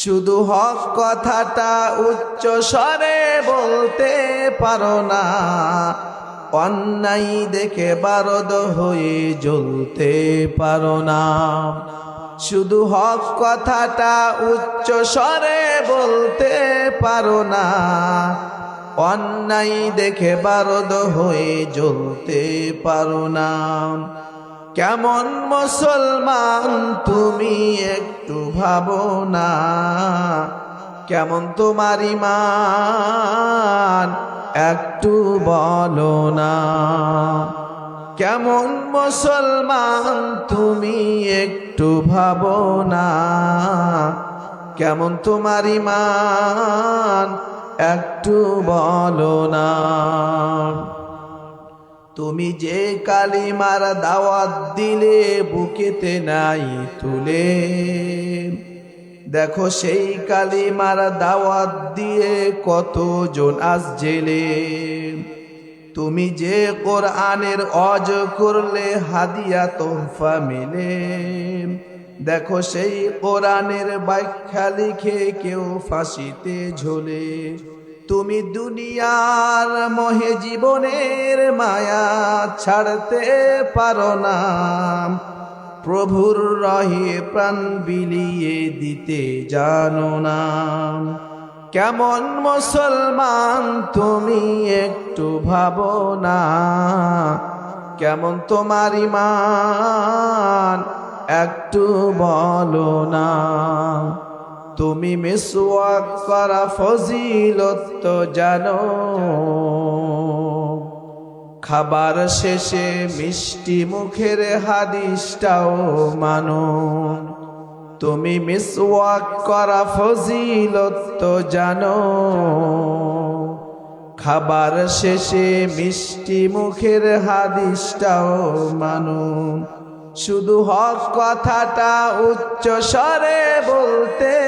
শুধু হক কথাটা উচ্চ স্বরে বলতে পারো না। অন্যায় দেখে বারদ হয়ে জ্বলতে পারো না। শুধু হক কথাটা উচ্চ স্বরে বলতে পারো না। অন্যায় দেখে বারদ হয়ে জ্বলতে পারো না। কেমন মুসলমান তুমি একটু ভাবো না। কেমন তোমার ইমান একটু বলো না। কেমন মুসলমান তুমি একটু ভাবো না। কেমন তোমার ইমান একটু বলো না। তুমি যে কালিমার দাওয়াত দিলে, বুকেতে নাই তুলে। দেখো সেই কালিমার দাওয়াত দিয়ে কতজন আজ জেলে। তুমি যে কোরআনের অজ করলে, হাদিয়া তোহফা মিলে। দেখো সেই কোরআনের ব্যাখ্যা লিখে কেউ ফাঁসিতে ঝোলে। তুমি দুনিয়ার মহে জীবনের মায়া ছাড়তে পারো না। প্রভুর রহে প্রাণ বিলিয়ে দিতে জানো না। কেমন মুসলমান তুমি একটু ভাবো না। কেমন তোমার ইমান একটু বলো না। তুমি মিসওয়াক করা ফজিলত জানো। খাবার শেষে মিষ্টি মুখের হাদিসটাও মানো। তুমি মিসওয়াক করা ফজিলত জানো। খাবার শেষে মিষ্টি মুখের হাদিসটাও মানো। শুধু হক কথাটা উচ্চ স্বরে বলতে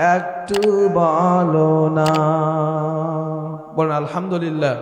একটু বলো না। বলেন আলহামদুলিল্লাহ।